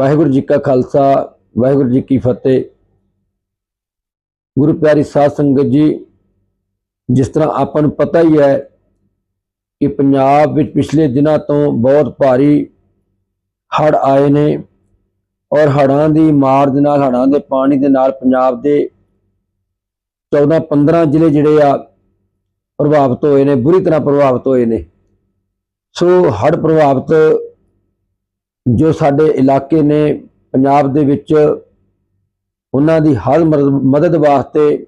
ਵਾਹਿਗੁਰੂ ਜੀ ਕਾ ਖਾਲਸਾ, ਵਾਹਿਗੁਰੂ ਜੀ ਕੀ ਫਤਿਹ। ਗੁਰੂ ਪਿਆਰੀ ਸਾਧ ਸੰਗਤ ਜੀ, ਜਿਸ ਤਰ੍ਹਾਂ ਆਪਾਂ ਨੂੰ ਪਤਾ ਹੀ ਹੈ ਕਿ ਪੰਜਾਬ ਵਿੱਚ ਪਿਛਲੇ ਦਿਨਾਂ ਤੋਂ ਬਹੁਤ ਭਾਰੀ ਹੜ੍ਹ ਆਏ ਨੇ ਔਰ ਹੜ੍ਹਾਂ ਦੀ ਮਾਰ ਦੇ ਨਾਲ, ਹੜ੍ਹਾਂ ਦੇ ਪਾਣੀ ਦੇ ਨਾਲ ਪੰਜਾਬ ਦੇ 14 15 ਜ਼ਿਲ੍ਹੇ ਜਿਹੜੇ ਆ ਪ੍ਰਭਾਵਿਤ ਹੋਏ ਨੇ, ਬੁਰੀ ਤਰ੍ਹਾਂ ਪ੍ਰਭਾਵਿਤ ਹੋਏ ਨੇ। ਸੋ ਹੜ੍ਹ ਪ੍ਰਭਾਵਿਤ ਜੋ ਸਾਡੇ ਇਲਾਕੇ ਨੇ ਪੰਜਾਬ ਦੇ ਵਿੱਚ ਉਹਨਾਂ ਦੀ ਹਰ ਮਦਦ- ਮਦਦ ਵਾਸਤੇ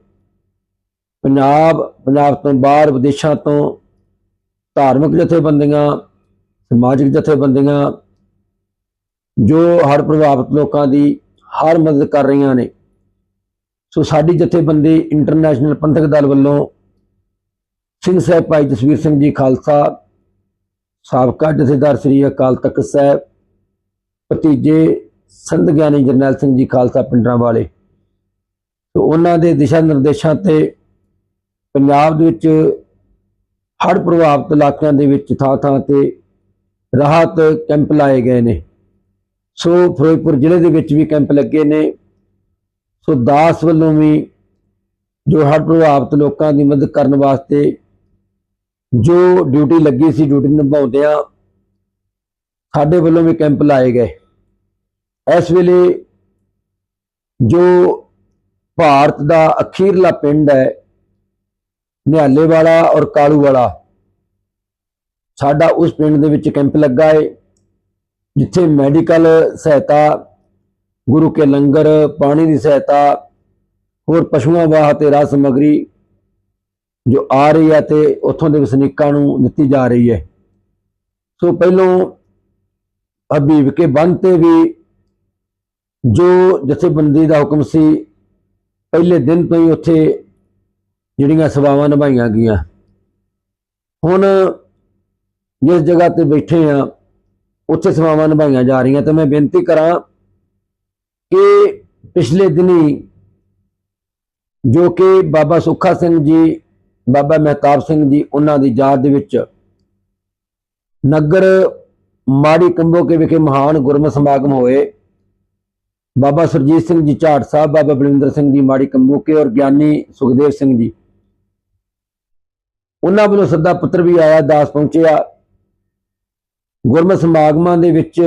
ਪੰਜਾਬ ਪੰਜਾਬ ਤੋਂ ਬਾਹਰ ਵਿਦੇਸ਼ਾਂ ਤੋਂ ਧਾਰਮਿਕ ਜਥੇਬੰਦੀਆਂ, ਸਮਾਜਿਕ ਜਥੇਬੰਦੀਆਂ ਜੋ ਹੜ੍ਹ ਪ੍ਰਭਾਵਿਤ ਲੋਕਾਂ ਦੀ ਹਰ ਮਦਦ ਕਰ ਰਹੀਆਂ ਨੇ। ਸੋ ਸਾਡੀ ਜਥੇਬੰਦੀ ਇੰਟਰਨੈਸ਼ਨਲ ਪੰਥਕ ਦਲ ਵੱਲੋਂ ਸਿੰਘ ਸਾਹਿਬ ਭਾਈ ਜਸਵੀਰ ਸਿੰਘ ਜੀ ਖਾਲਸਾ, ਸਾਬਕਾ ਜਥੇਦਾਰ ਸ੍ਰੀ ਅਕਾਲ ਤਖਤ ਸਾਹਿਬ ਭਤੀਜੇ ਸੰਤ ਗਿਆਨੀ ਜਰਨੈਲ ਸਿੰਘ ਜੀ ਖਾਲਸਾ ਪਿੰਡਰਾਂ ਵਾਲੇ। ਤੋਂ ਉਹਨਾਂ ਦੇ ਦਿਸ਼ਾ ਨਿਰਦੇਸ਼ਾਂ ਤੇ ਪੰਜਾਬ ਦੇ ਵਿੱਚ ਹੜ੍ਹ ਪ੍ਰਭਾਵਿਤ ਇਲਾਕਿਆਂ ਦੇ ਵਿੱਚ ਥਾਂ ਥਾਂ ਤੇ ਰਾਹਤ ਕੈਂਪ ਲਾਏ ਗਏ ਨੇ। ਸੋ ਫਿਰੋਜ਼ਪੁਰ ਜ਼ਿਲ੍ਹੇ ਦੇ ਵਿੱਚ ਵੀ ਕੈਂਪ ਲੱਗੇ ਨੇ। ਸੋ ਦਾਸ ਵੱਲੋਂ ਵੀ ਜੋ ਹੜ੍ਹ ਪ੍ਰਭਾਵਿਤ ਲੋਕਾਂ ਦੀ ਮਦਦ ਕਰਨ ਵਾਸਤੇ ਜੋ ਡਿਊਟੀ ਲੱਗੀ ਸੀ, ਡਿਊਟੀ ਨਿਭਾਉਂਦਿਆਂ ਸਾਡੇ ਵੱਲੋਂ ਵੀ ਕੈਂਪ ਲਾਏ ਗਏ। ਇਸ ਵੇਲੇ ਜੋ ਭਾਰਤ ਦਾ ਅਖੀਰਲਾ ਪਿੰਡ ਹੈ ਨਿਹਾਲੇ ਵਾਲਾ ਔਰ ਕਾਲੂ ਵਾਲਾ ਸਾਡਾ ਉਸ ਪਿੰਡ ਦੇ ਵਿੱਚ ਕੈਂਪ ਲੱਗਾ ਹੈ ਜਿੱਥੇ ਮੈਡੀਕਲ ਸਹਾਇਤਾ, ਗੁਰੂ ਕੇ ਲੰਗਰ, ਪਾਣੀ ਦੀ ਸਹਾਇਤਾ, ਹੋਰ ਪਸ਼ੂਆਂ ਵਾਹ ਵਾਸਤੇ ਰਾਹ ਸਮਗਰੀ ਜੋ ਆ ਰਹੀ ਹੈ ਤੇ ਉੱਥੋਂ ਦੇ ਵਸਨੀਕਾਂ ਨੂੰ ਦਿੱਤੀ ਜਾ ਰਹੀ ਹੈ। ਸੋ ਪਹਿਲੋਂ ਹਬੀਬ ਕੇ ਬੰਦ ਤੇ ਵੀ ਜੋ ਜਥੇਬੰਦੀ ਦਾ ਹੁਕਮ ਸੀ, ਪਹਿਲੇ ਦਿਨ ਤੋਂ ਹੀ ਉੱਥੇ ਜਿਹੜੀਆਂ ਸੇਵਾਵਾਂ ਨਿਭਾਈਆਂ ਗਈਆਂ। ਹੁਣ ਜਿਸ ਜਗ੍ਹਾ ਤੇ ਬੈਠੇ ਆ ਉੱਥੇ ਸੇਵਾਵਾਂ ਨਿਭਾਈਆਂ ਜਾ ਰਹੀਆਂ ਤੇ ਮੈਂ ਬੇਨਤੀ ਕਰਾਂ ਕਿ ਪਿਛਲੇ ਦਿਨੀ ਜੋ ਕਿ ਬਾਬਾ ਸੁੱਖਾ ਸਿੰਘ ਜੀ, ਬਾਬਾ ਮਹਿਤਾਬ ਸਿੰਘ ਜੀ, ਉਹਨਾਂ ਦੀ ਯਾਦ ਦੇ ਵਿੱਚ ਨਗਰ ਮਾੜੀ ਕੰਬੋਕੇ ਵਿਖੇ ਮਹਾਨ ਗੁਰਮਤਿ ਸਮਾਗਮ ਹੋਏ। ਬਾਬਾ ਸਰਜੀਤ ਸਿੰਘ ਜੀ ਝਾੜ ਸਾਹਿਬ, ਬਾਬਾ ਬਲਵਿੰਦਰ ਸਿੰਘ ਜੀ ਮਾੜੀ ਕੰਬੋਕੇ ਔਰ ਗਿਆਨੀ ਸੁਖਦੇਵ ਸਿੰਘ ਜੀ। ਉਹਨਾਂ ਵੱਲੋਂ ਸੱਦਾ ਪੁੱਤਰ ਵੀ ਆਇਆ, ਦਾਸ ਪਹੁੰਚਿਆ। ਗੁਰਮਤਿ ਸਮਾਗਮਾਂ ਦੇ ਵਿੱਚ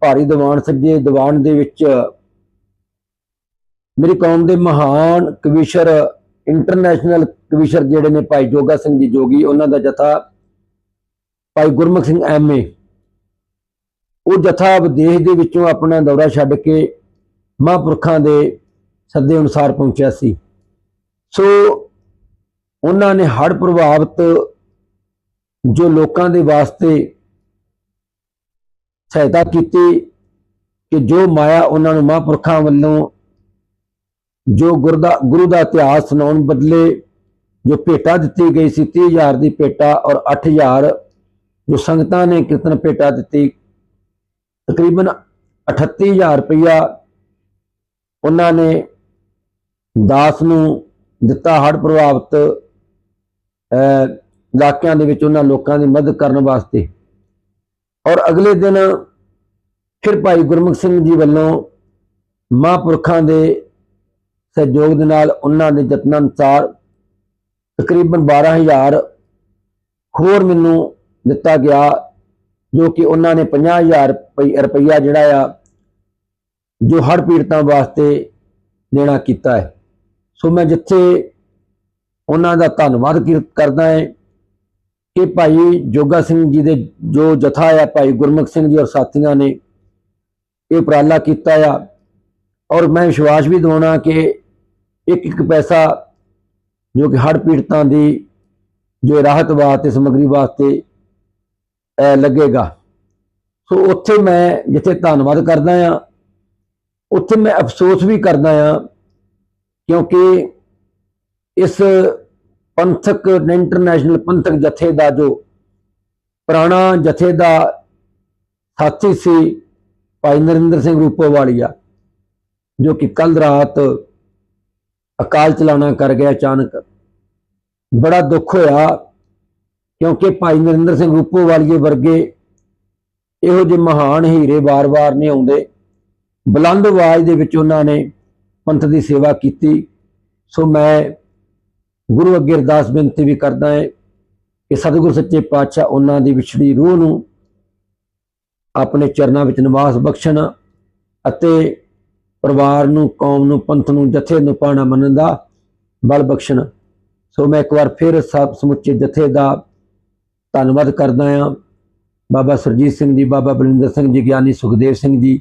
ਭਾਰੀ ਦੀਵਾਨ ਸੱਜੇ, ਦੀਵਾਨ ਦੇ ਵਿੱਚ ਮੇਰੀ ਕੌਮ ਦੇ ਮਹਾਨ ਕਵੀਸ਼ਰ ਇੰਟਰਨੈਸ਼ਨਲ ਕਵੀਸ਼ਰ ਜਿਹੜੇ ਨੇ ਭਾਈ ਜੋਗਾ ਸਿੰਘ ਜੀ ਜੋਗੀ, ਉਹਨਾਂ ਦਾ ਜਥਾ ਭਾਈ ਗੁਰਮੁਖ ਸਿੰਘ ਐਮਏ ਉਹ ਜਥਾ ਵਿਦੇਸ਼ ਦੇ ਵਿੱਚੋਂ ਆਪਣਾ ਦੌਰਾ ਛੱਡ ਕੇ ਮਹਾਂਪੁਰਖਾਂ ਦੇ ਸੱਦੇ ਅਨੁਸਾਰ ਪਹੁੰਚਿਆ ਸੀ। ਸੋ ਉਹਨਾਂ ਨੇ ਹੜ੍ਹ ਪ੍ਰਭਾਵਿਤ ਜੋ ਲੋਕਾਂ ਦੇ ਵਾਸਤੇ ਸਹਾਇਤਾ ਕੀਤੀ ਕਿ ਜੋ ਮਾਇਆ ਉਹਨਾਂ ਨੂੰ ਮਹਾਂਪੁਰਖਾਂ ਵੱਲੋਂ ਜੋ ਗੁਰਦਾ ਗੁਰੂ ਦਾ ਇਤਿਹਾਸ ਸੁਣਾਉਣ ਬਦਲੇ ਜੋ ਭੇਟਾ ਦਿੱਤੀ ਗਈ ਸੀ 30000 ਦੀ ਭੇਟਾ ਔਰ 8000 ਜੋ ਸੰਗਤਾਂ ਨੇ ਕੀਰਤਨ ਭੇਟਾ ਦਿੱਤੀ, ਤਕਰੀਬਨ 38000 ਰੁਪਇਆ ਉਹਨਾਂ ਨੇ ਦਾਸ ਨੂੰ ਦਿੱਤਾ ਹੜ੍ਹ ਪ੍ਰਭਾਵਿਤ ਇਲਾਕਿਆਂ ਦੇ ਵਿੱਚ ਉਹਨਾਂ ਲੋਕਾਂ ਦੀ ਮਦਦ ਕਰਨ ਵਾਸਤੇ। ਔਰ ਅਗਲੇ ਦਿਨ ਫਿਰ ਭਾਈ ਗੁਰਮੁਖ ਸਿੰਘ ਜੀ ਵੱਲੋਂ ਮਹਾਂਪੁਰਖਾਂ ਦੇ ਸਹਿਯੋਗ ਦੇ ਨਾਲ ਉਹਨਾਂ ਦੇ ਯਤਨਾਂ ਅਨੁਸਾਰ ਤਕਰੀਬਨ 12000 ਹੋਰ ਮੈਨੂੰ ਦਿੱਤਾ ਗਿਆ, ਜੋ ਕਿ ਉਹਨਾਂ ਨੇ 50000 ਰੁਪਈ- ਰੁਪਈਆ ਜਿਹੜਾ ਆ ਜੋ ਹੜ੍ਹ ਪੀੜਤਾਂ ਵਾਸਤੇ ਦੇਣਾ ਕੀਤਾ ਹੈ। ਸੋ ਮੈਂ ਜਿੱਥੇ ਉਹਨਾਂ ਦਾ ਧੰਨਵਾਦ ਕੀ- ਕਰਦਾ ਹਾਂ ਕਿ ਭਾਈ ਜੋਗਾ ਸਿੰਘ ਜੀ ਦੇ ਜੋ ਜਥਾ ਆ, ਭਾਈ ਗੁਰਮੁਖ ਸਿੰਘ ਜੀ ਔਰ ਸਾਥੀਆਂ ਨੇ ਇਹ ਉਪਰਾਲਾ ਕੀਤਾ ਆ। ਔਰ ਮੈਂ ਵਿਸ਼ਵਾਸ ਵੀ ਦਿਵਾਉਣਾ ਕਿ ਇੱਕ ਇੱਕ ਪੈਸਾ ਜੋ ਕਿ ਹੜ੍ਹ ਪੀੜਤਾਂ ਦੀ ਜੋ ਰਾਹਤ ਵਾਸਤੇ, ਸਮਗਰੀ ਵਾਸਤੇ ਲੱਗੇਗਾ। ਸੋ ਉੱਥੇ ਮੈਂ ਜਿੱਥੇ ਧੰਨਵਾਦ ਕਰਦਾ ਆ ਉੱਥੇ ਮੈਂ ਅਫਸੋਸ ਵੀ ਕਰਦਾ ਆ ਕਿਉਂਕਿ ਇਸ ਪੰਥਕ ਇੰਟਰਨੈਸ਼ਨਲ ਪੰਥਕ ਜਥੇ ਦਾ ਜੋ ਪੁਰਾਣਾ ਜਥੇ ਦਾ ਸਾਥੀ ਸੀ ਭਾਈ ਨਰਿੰਦਰ ਸਿੰਘ ਰੂਪੋਵਾਲੀਆ, ਜੋ ਕਿ ਕੱਲ ਰਾਤ ਅਕਾਲ ਚਲਾਣਾ ਕਰ ਗਿਆ ਅਚਾਨਕ, ਬੜਾ ਦੁੱਖ ਹੋਇਆ, ਕਿਉਂਕਿ ਭਾਈ ਨਰਿੰਦਰ ਸਿੰਘ ਰੂਪੋਵਾਲੀਏ ਵਰਗੇ ਇਹੋ ਜਿਹੇ ਮਹਾਨ ਹੀਰੇ ਵਾਰ-ਵਾਰ ਨਹੀਂ ਆਉਂਦੇ। ਬੁਲੰਦ ਆਵਾਜ਼ ਦੇ ਵਿੱਚ ਉਹਨਾਂ ਨੇ ਪੰਥ ਦੀ ਸੇਵਾ ਕੀਤੀ। ਸੋ ਮੈਂ ਗੁਰੂ ਅੱਗੇ ਅਰਦਾਸ ਬੇਨਤੀ ਵੀ ਕਰਦਾ ਹਾਂ ਕਿ ਸਤਿਗੁਰ ਸੱਚੇ ਪਾਤਸ਼ਾਹ ਉਹਨਾਂ ਦੀ ਵਿਛੜੀ ਰੂਹ ਨੂੰ ਆਪਣੇ ਚਰਨਾਂ ਵਿੱਚ ਨਿਵਾਸ ਬਖਸ਼ਣ ਅਤੇ ਪਰਿਵਾਰ ਨੂੰ, ਕੌਮ ਨੂੰ, ਪੰਥ ਨੂੰ, ਜਥੇ ਨੂੰ ਪਾਣਾ ਮੰਨਣ ਦਾ ਬਲ ਬਖਸ਼ਣ। ਸੋ ਮੈਂ ਇੱਕ ਵਾਰ ਫਿਰ ਸਭ ਸਮੁੱਚੇ ਜਥੇ ਦਾ ਧੰਨਵਾਦ ਕਰਦਾ ਹਾਂ। ਬਾਬਾ ਸਰਜੀਤ ਸਿੰਘ ਜੀ, ਬਾਬਾ ਬਲਿੰਦਰ ਸਿੰਘ ਜੀ, ਗਿਆਨੀ ਸੁਖਦੇਵ ਸਿੰਘ ਜੀ